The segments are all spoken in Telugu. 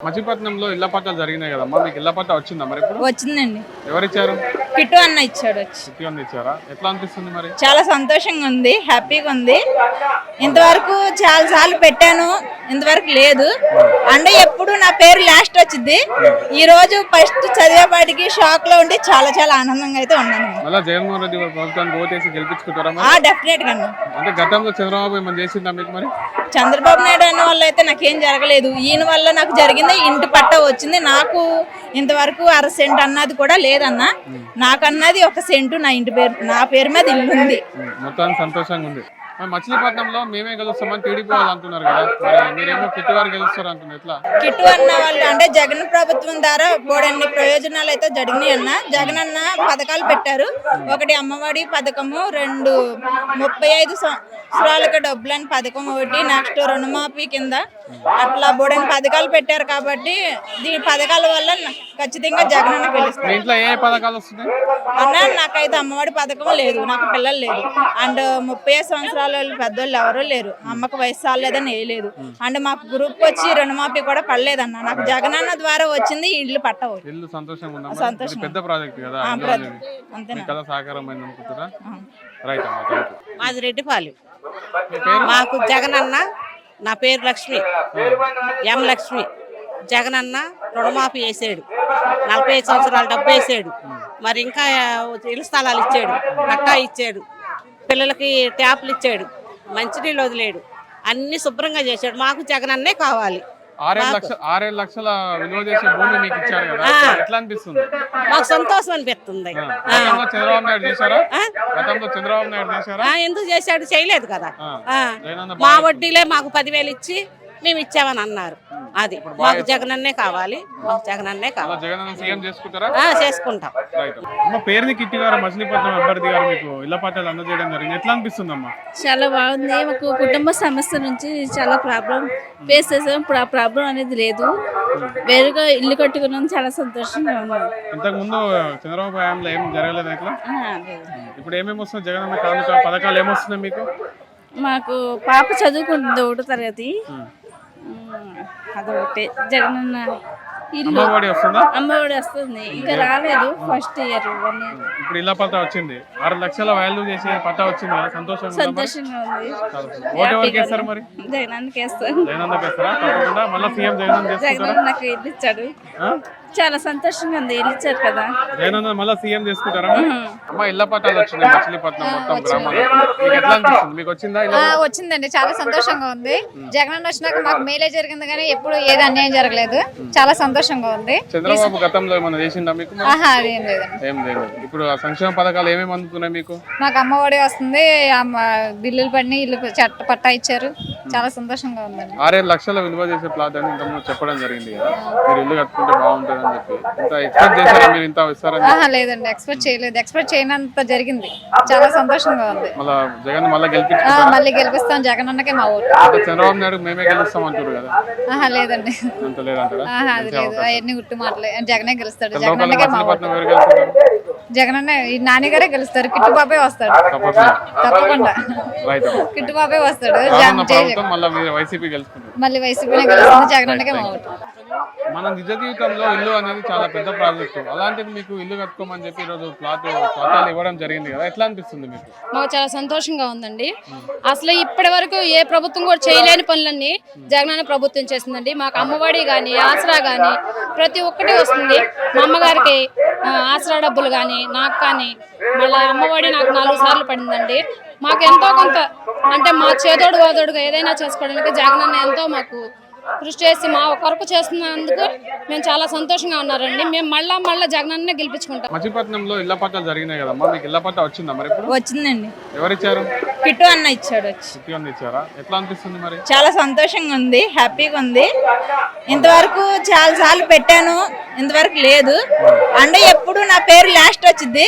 మచిలీపట్నంలో ఇళ్ళ పట్టాలు జరిగినాయి కదమ్మా? మీకు ఇళ్ళ పట్టా వచ్చిందా మరి ఇప్పుడు? వచ్చిందండి. ఎవరిచ్చారు? కిట్టు అన్న ఇచ్చాడు వచ్చి. ఇచ్చారా? ఎట్లా అనిపిస్తుంది మరి? చాలా సంతోషంగా ఉంది హ్యాపీగా ఉంది. ఇంతవరకు చాలా సార్లు పెట్టాను ఇంతవరకు లేదు. అంటే ఎప్పుడు నా పేరు లాస్ట్ వచ్చింది ఈ రోజు ఫస్ట్ చదివేపాటికి షాక్లో ఉండి చాలా చాలా ఆనందంగా అయితే ఉన్నాను మళ్ళీ జగన్మోహన్ రెడ్డి గారి ప్రభుత్వానికి ఓటేసి గెలిపించుకుంటారా మరి? ఆ డెఫినెట్గా అన్న. అంటే గతంలో చంద్రబాబు ఏమైనా చేసిందా మీకు మరి? చంద్రబాబు నాయుడు అన్న వల్ల అయితే నాకేం జరగలేదు. ఈయన వల్ల నాకు జరిగింది ఇంటి పట్ట వచ్చింది. నాకు ఇంతవరకు అర సెంట్ అన్నది కూడా లేదన్న. నాకు అన్నది ఒక సెంటు నా ఇంటి పేరు నా పేరు మీద ఇల్లు ఉంది. ఉం, మొత్తానికి సంతోషంగా ఉంది. మచిలీపట్నంలో మేమే గెలుస్తామని టీడీపీ వాళ్ళు అంటున్నారు కదా. మరి మీరేమో కిట్టి గారు గెలుస్తారు అంటున్నారు. ఎట్లా? కిట్టు అన్న వాళ్ళు అంటే జగన్ ప్రభుత్వం ద్వారా బోడన్ని ప్రయోజనాలు అయితే జరిగినాయి అన్న. జగన్ అన్న పథకాలు పెట్టారు. ఒకటి అమ్మఒడి పథకము రెండు ముప్పై ఐదు సంవత్సరాలకు డబ్బులని పథకం ఒకటి నెక్స్ట్ రుణమాఫీ కింద అట్లా బోడని పథకాలు పెట్టారు కాబట్టి దీని పథకాల వల్ల నా- ఖచ్చితంగా జగన్ అన్న మీ గెలుస్తారు ఇంట్లో ఏ పథకాలు వస్తున్నాయి? అన్న నాకైతే అమ్మఒడి పథకం లేదు నాకు పిల్లలు లేరు. అండ్ ముప్పై సంవత్సరాల వాళ్ళు పెద్దోళ్ళు ఎవరూ లేరు. అమ్మకు వయసు రాలేదని వేయలేదు అండ్ మాకు గ్రూప్ వచ్చి రుణమాఫీ కూడా పడలేదన్న నాకు జగనన్న ద్వారా వచ్చింది ఇల్లు పట్టవు. ఇల్లు సంతోషంగా? సంతోషం. పెద్ద ప్రాజెక్ట్ కదా. అంతేనా? కదా సహకారం రైట్ మాది రెడ్డిపాలెం. మాకు జగనన్న నా పేరు లక్ష్మి. ఎం లక్ష్మి. జగనన్న రుణమాఫీ వేసాడు నలభై ఐదు సంవత్సరాలు డబ్బు వేసాడు. మరి ఇంకా ఇళ్ళ స్థలాలు ఇచ్చాడు. పట్టా ఇచ్చాడు. పిల్లలకి ట్యాప్లు ఇచ్చాడు. మంచినీళ్ళు వదిలేడు. అన్ని శుభ్రంగా చేశాడు. మాకు జగనన్నే కావాలి. ఆరేడు లక్ష ఆరేడు లక్షల విలువ చేసే భూమి మీకు ఇచ్చారు కదా. ఎట్లా అనిపిస్తుంది? మాకు సంతోషం అనిపిస్తుంది. ఆ. ఆ. గతంలో చంద్రబాబు నాయుడు చేశారా? ఆ? గతంలో చంద్రబాబు నాయుడు చేశారా? ఆ, ఎందుకు చేశాడు? చేయలేదు కదా. మా వడ్డీలే మాకు పదివేలు ఇచ్చి మేము ఇచ్చామని అన్నారు. అది. మాకు జగనన్నే కావాలి. మాకు జగనన్నే కావాలి. జగన్ సీఎం చేసుకుంటారా? ఆ, చేసుకుంటాం. అమ్మ పేరుని కిట్టి గారు మచిలీపట్నం అభ్యర్థి గారు మీకు ఇళ్ళ పట్టాలు అందజేయడం జరిగింది. ఎట్లా అనిపిస్తుంది అమ్మా? చాలా బాగుంది. మాకు కుటుంబ సమస్య నుంచి చాలా ప్రాబ్లం ఫేస్ చేసాం. ఇప్పుడు ఆ ప్రాబ్లం అనేది లేదు. వేరుగా ఇల్లు కట్టుకున్నాం. చాలా సంతోషంగా ఉన్నాం. ఇంతకు ముందు చంద్రబాబు హయాంలో ఏం జరగలేదు ఇట్లా. ఇప్పుడు ఏమేమి వస్తుంది జగనన్న కానుక పథకాలు ఏమొస్తున్నాయి మీకు? మాకు పాప చదువుకుంటుంది ఒకటో తరగతి. అదొకటి. జగనన్న ఇల్లు. అమ్మఒడి వస్తుందా? అమ్మఒడి వస్తుంది. ఇంకా రాలేదు. ఫస్ట్ ఇయర్ వన్ ఇయర్ ఇప్పుడు ఇళ్ళ పట్టా వచ్చింది. ఆరు లక్షల వాల్యూ చేసే పట్టా వచ్చింది కదా సంతోషంగా? సంతోషంగా ఉంది. ఓటు ఎవరికి వేస్తారు మరి? జగనన్నకి వేస్తాను జగనన్నకి వేస్తారా? తప్పకుండా. మళ్ళీ సీఎం జగనన్న జగనన్న నాకు ఇల్లు ఇచ్చాడు? చాలా సంతోషంగా ఉంది. ఇచ్చారు కదా. జగనన్న మళ్ళీ సీఎం చేసుకుంటారా? అమ్మ ఇళ్ళ పట్టాలు వచ్చినాయి. మచిలీపట్నం మొత్తం గ్రామాలు. మీకు ఎట్లా అనిపిస్తుంది? మీకు వచ్చిందా ఆ, వచ్చిందండి. చాలా సంతోషంగా ఉంది. జగనన్న వచ్చినాక మాకు మేలే జరిగింది కానీ ఎప్పుడు ఏది అన్యాయం జరగలేదు. చాలా సంతోషంగా ఉంది. చంద్రబాబు గతంలో ఏమైనా చేసిందా మీకు మరి? ఆహా అదేం లేదండి ఏం లేదు. ఇప్పుడు ఆ సంక్షేమ పథకాలు ఏమేమి అందుతున్నాయి మీకు? మాకు అమ్మఒడి వస్తుంది. అమ్మ బిల్లులు పడినాయి. ఇల్లు చట్ట పట్టా ఇచ్చారు. చాలా సంతోషంగా ఉందండి. ఆరేడు లక్షల విలువ చేసే ప్లాట్ అని ఇంతకుముందు చెప్పడం జరిగింది కదా. మీరు ఇల్లు కట్టుకుంటే బాగుంటుంది అని చెప్పి. ఇంత ఎక్స్పెక్ట్ చేశారా మీరు? ఇంత ఇస్తారని ఆహా లేదండి. ఎక్స్పెక్ట్ చేయలేదు. ఎక్స్పెక్ట్ చేయనంత జరిగింది. చాలా సంతోషంగా ఉంది. మళ్ళా జగన్ మళ్ళీ ఆ, గెలిపించుకుంటారా మళ్ళీ గెలిపిస్తాం. జగనన్నకే మా ఓటు. అంటే చంద్రబాబు నాయుడు మేమే గెలుస్తాం అంటారు కదా. ఆహా లేదండి. అంత లేదంటారా? ఆహా అది లేదు. అవన్నీ గుట్టు మాటలే. జగనే గెలుస్తాడు. లోకల్ జగనన్నకే మా ఓటు. మచిలీపట్నం ఎవరు గెలుస్తారు? జగనన్న ఈ నాన్నగారే గెలుస్తారు. కిట్టుబాబే వస్తాడు. తప్పకుండా. కిట్టుబాబే వస్తాడు. మళ్ళీ వైసీపీ గెలుచుకుంటారు. మళ్ళీ వైసీపీనే గెలుస్తుంది. జగనన్నకే మా మన నిజ జీవితంలో ఇల్లు అనేది చాలా పెద్ద ప్రాజెక్టు. అలాంటిది మీకు ఇల్లు కట్టుకోమని చెప్పి ఈరోజు ప్లాట్ పట్టాలు ఇవ్వడం జరిగింది కదా. ఎట్లా అనిపిస్తుంది మీకు? మాకు చాలా సంతోషంగా ఉందండి. అసలు ఇప్పటి వరకు ఏ ప్రభుత్వం కూడా చేయలేని పనులన్నీ జగనన్న ప్రభుత్వం చేసిందండి మాకు అమ్మఒడి కానీ ఆసరా కానీ ప్రతి ఒక్కటి వస్తుంది. మా అమ్మగారికి ఆసరా డబ్బులు కానీ నాకు కానీ మళ్ళీ అమ్మఒడి నాకు నాలుగు సార్లు పడిందండి. మాకు ఎంతో కొంత అంటే మా చేదోడు వాదోడుగా ఏదైనా చేసుకోవడానికి జగనన్న ఎంతో మాకు కృషి చేసి మా కొరకు చేస్తున్నందుకు మేము చాలా సంతోషంగా ఉన్నారండి. మేము మళ్ళా మళ్ళీ జగనన్నే గెలిపించుకుంటాం. మచిలీపట్నంలో ఇళ్ళ పట్టాలు జరిగినాయి కదమ్మా? మీకు ఇళ్ళ పట్టా వచ్చిందా మరి ఇప్పుడు? వచ్చిందండి. ఎవరిచ్చారు? కిట్టు అన్న ఇచ్చాడు వచ్చి. సిటీ ఉంది ఇచ్చారా? ఎట్లా అనిపిస్తుంది మరి? చాలా సంతోషంగా ఉంది హ్యాపీగా ఉంది. ఇంతవరకు చాలా సార్లు పెట్టాను ఇంతవరకు లేదు. అంటే ఎప్పుడు నా పేరు లాస్ట్ వచ్చింది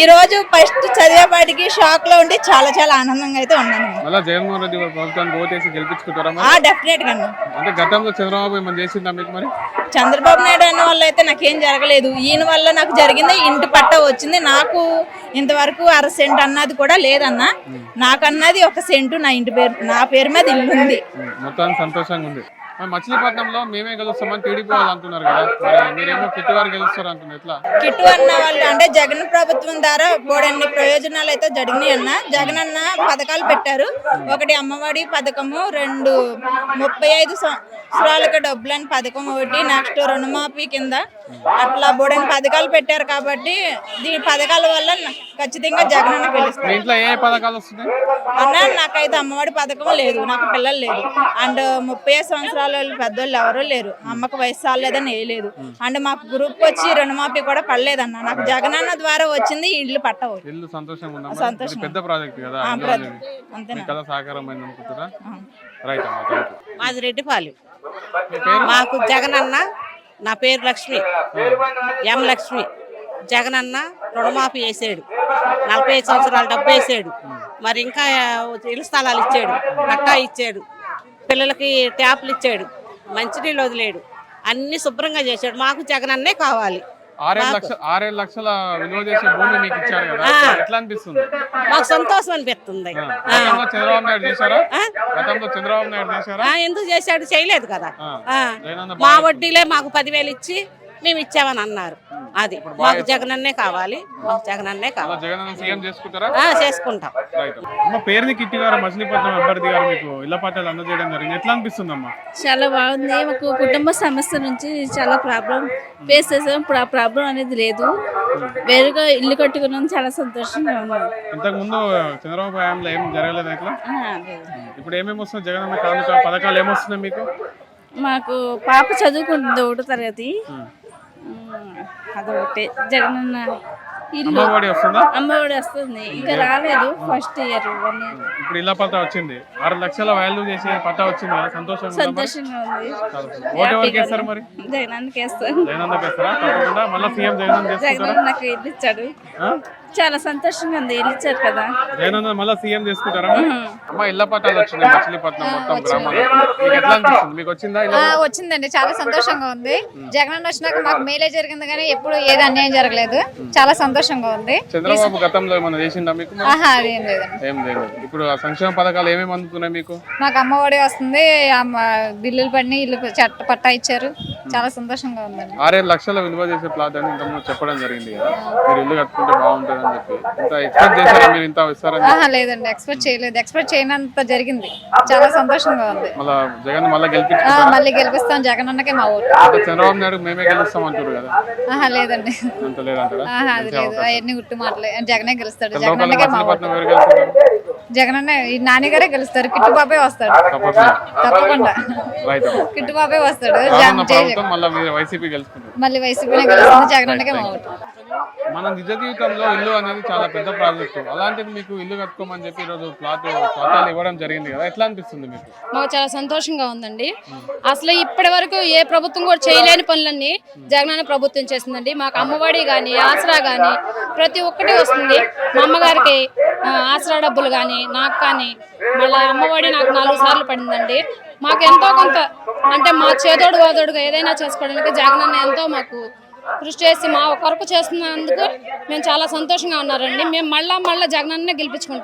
ఈ రోజు ఫస్ట్ చదివేపాటికి షాక్లో ఉండి చాలా చాలా ఆనందంగా అయితే ఉన్నాను మళ్ళీ జగన్మోహన్ రెడ్డి గారి ప్రభుత్వానికి ఓటేసి గెలిపించుకుంటారా మరి? ఆ డెఫినెట్గా అన్న. అంటే గతంలో చంద్రబాబు ఏమైనా చేసిందా మీకు మరి? చంద్రబాబు నాయుడు అన్న వల్ల అయితే నాకేం జరగలేదు. ఈయన వల్ల నాకు జరిగింది ఇంటి పట్ట వచ్చింది. నాకు ఇంతవరకు అర సెంట్ అన్నది కూడా లేదన్న. నాకు అన్నది ఒక సెంటు నా ఇంటి పేరు నా పేరు మీద ఇల్లు ఉంది. ఉం, మొత్తానికి సంతోషంగా ఉంది. మచిలీపట్నంలో మేమే గెలుస్తామని టీడీపీ వాళ్ళు అంటున్నారు కదా. మీరేమో కిట్టు గారు గెలుస్తారు అంటున్నారు. ఎట్లా? కిట్టు అన్న వాళ్ళు అంటే జగన్ ప్రభుత్వం ద్వారా బోడన్ని ప్రయోజనాలు అయితే జరిగినాయి అన్న. జగన్ అన్న పథకాలు పెట్టారు. ఒకటి అమ్మఒడి పథకము రెండు ముప్పై ఐదు సంవత్సరాలకు డబ్బులు అని పథకం ఒకటి నెక్స్ట్ రుణమాఫీ కింద అట్లా బోడని పథకాలు పెట్టారు కాబట్టి ఈ పథకాల వల్ల ఖచ్చితంగా జగన్ అన్న గెలుస్తారు ఇంట్లో ఏ పథకాలు వస్తున్నాయి? అన్న నాకైతే అమ్మఒడి పథకం లేదు నాకు పిల్లలు లేరు. అండ్ ముప్పై సంవత్సరాల వాళ్ళు పెద్దోళ్ళు ఎవరూ లేరు. అమ్మకు వయసు రాలేదని వేయలేదు. అండ్ మాకు గ్రూప్ వచ్చి రుణమాఫీ కూడా పడలేదన్న. నాకు జగనన్న ద్వారా వచ్చింది ఇల్లు పట్టవు. ఇల్లు? సంతోషం. పెద్ద ప్రాజెక్ట్ కదా. రైట్ మాది రెడ్డిపాలెం. మాకు జగనన్న నా పేరు లక్ష్మి. ఎం లక్ష్మి. జగనన్న రుణమాఫీ వేసాడు నలభై ఐదు సంవత్సరాలు డబ్బు వేసాడు. మరి ఇంకా ఇళ్ళ స్థలాలు ఇచ్చాడు. పట్టా ఇచ్చాడు. పిల్లలకి ట్యాప్లు ఇచ్చాడు. మంచినీళ్ళు వదిలేడు. అన్ని శుభ్రంగా చేశాడు మాకు జగనన్నే కావాలి. ఆరేడు లక్షల ఆరేడు లక్షల విలువ చేసే భూమి మీకు ఇచ్చారు కదా. ఎట్లా అనిపిస్తుంది? మాకు సంతోషం అనిపిస్తుంది. ఆ. ఆ. గతంలో చంద్రబాబు నాయుడు చేశారా? ఆ? గతంలో చంద్రబాబు నాయుడు చేశారా? ఆ, ఎందుకు చేశాడు చేయలేదు కదా. మా వడ్డీలే మాకు పదివేలు ఇచ్చి మేము ఇచ్చామని అన్నారు. అది. మాకు జగనన్నే కావాలి. మాకు జగనన్నే కావాలి. జగన్ సీఎం చేసుకుంటారా? ఆ, చేసుకుంటాం. అమ్మ పేరుని కిట్టి గారు మచిలీపట్నం అభ్యర్థి గారు మీకు ఇళ్ళ పట్టాలు అందజేయడం జరిగింది. ఎట్లా అనిపిస్తుంది అమ్మా చాలా బాగుంది. మాకు కుటుంబ సమస్య నుంచి చాలా ప్రాబ్లం ఫేస్ చేసాం. ఇప్పుడు ఆ ప్రాబ్లం అనేది లేదు. వేరుగా ఇల్లు కట్టుకున్నాం. చాలా సంతోషంగా ఉంది. ఇంతకు ముందు చంద్రబాబు హయాంలో ఏం జరగలేదు ఇట్లా? ఆ, లేదు. ఇప్పుడు ఏమేమి వస్తున్నాయి? జగన్ అన్న కానుక పథకాలు ఏమొస్తున్నాయి మీకు? మాకు పాప చదువుకుంటుంది ఒకటో తరగతి. ఉమ్, అదొకటి. జగనన్న ఇల్లు. అమ్మఒడి వస్తుందా? అమ్మఒడి వస్తుంది. ఇంకా రాలేదు. ఫస్ట్ ఇయర్ వన్ ఇయర్ ఇప్పుడు ఇళ్ళ పట్టా వచ్చింది. ఆరు లక్షల వాల్యూ చేసే పట్టా వచ్చింది సంతోషంగా? సంతోషంగా ఉంది. ఓటు ఎవరికి వేస్తారు మరి? జగనన్నకి వేస్తాను జగనన్నకి వేస్తారా? తప్పకుండా. మళ్ళీ సీఎం జగన్ చేసుకుంటారా జగనన్న నాకు ఇల్లు ఇచ్చాడు? చాలా సంతోషంగా ఉంది. ఇల్లు ఇచ్చారు కదా. జగనన్న మళ్ళీ సీఎం చేసుకుంటారా? అమ్మ ఇళ్ళ పట్టాలు వచ్చినాయి. మచిలీపట్నం మొత్తం గ్రామాల్లో మీకు ఎట్లా అనిపిస్తుంది? మీకు వచ్చిందా ఇళ్ళ ఆ, వచ్చిందండి. చాలా సంతోషంగా ఉంది. జగన్ వచ్చినాక మాకు మేలే జరిగింది కానీ ఎప్పుడు ఏది అన్యాయం జరగలేదు. చాలా సంతోషంగా ఉంది. చంద్రబాబు గతంలో ఏమన్నా చేసిందా మీకు? ఆహా అదేం లేదండి ఏం లేదు. ఇప్పుడు ఆ సంక్షేమ పథకాలు ఏమేమి అందుతున్నాయి మీకు? మాకు అమ్మఒడి వస్తుంది. అమ్మ బిల్లులు పడిన ఇల్లు చట్ట పట్టా ఇచ్చారు. చాలా సంతోషంగా ఉందండి ఆరేడు లక్షల విలువ చేసే ప్లాట్ అని ఇంతకుముందు చెప్పడం జరిగింది కదా. మీరు ఇల్లు కట్టుకుంటే బాగుంటుంది అని చెప్పి. ఇంత ఎక్స్పెక్ట్ చేశారా మీరు? ఇంత ఇస్తారని? ఆహా లేదండి. ఎక్స్పెక్ట్ చేయలేదు. ఎక్స్పెక్ట్ చేయనంత జరిగింది. చాలా సంతోషంగా ఉంది. మళ్ళా జగన్ మళ్ళీ ఆ, గెలిపించుకుంటారా మళ్ళీ గెలిపిస్తాం. జగన్ అన్నకే మా ఓటు. చంద్రబాబు నాయుడు మేమే గెలుస్తాం అంటారు కదా. ఆహా లేదండి. అంత లేదంటారా? ఆహా అది లేదు. అవన్నీ గుట్టు మాటలే. జగనే గెలుస్తాడు. జగన్ అన్నకే మా ఓటు. మచిలీపట్నం ఎవరు గెలుస్తారు? జగన్ అన్న ఈ నాన్నగారే గెలుస్తారు. కిట్టు బాబే వస్తాడు. తప్పకుండా. తప్పకుండా. రైట్ అమ్మ. కిట్టు బాబే వస్తాడు. మళ్ళీ వైసీపీ మళ్ళీ వైసీపీనే గెలుస్తుంది. జగన్ అన్నకే మా ఓటు. మన నిజ జీవితంలో ఇల్లు అనేది చాలా పెద్ద ప్రాజెక్ట్. అలాంటిది మీకు ఇల్లు కట్టుకోమని చెప్పి ఈరోజు ప్లాట్ పట్టాలు ఇవ్వడం జరిగింది కదా. ఎట్లా అనిపిస్తుంది మీకు? మాకు చాలా సంతోషంగా ఉందండి. అసలు ఇప్పటి వరకు ఏ ప్రభుత్వం కూడా చేయలేని పనులన్నీ జగనన్న ప్రభుత్వం చేసిందండి. మాకు అమ్మఒడి కానీ ఆసరా కానీ ప్రతి ఒక్కటి వస్తుంది. మా అమ్మగారికి ఆసరా డబ్బులు కానీ నాకు కానీ మళ్ళీ అమ్మఒడి నాకు నాలుగు సార్లు పడిందండి. మాకు ఎంతో కొంత అంటే మా చేదోడు వాదోడుగా ఏదైనా చేసుకోవడానికి జగనన్న ఎంతో మాకు కృషి చేసి మా కొరకు చేస్తున్నందుకు మేము చాలా సంతోషంగా ఉన్నారండి. మేము మళ్ళా మళ్ళీ జగనన్నే గెలిపించుకుంటాం.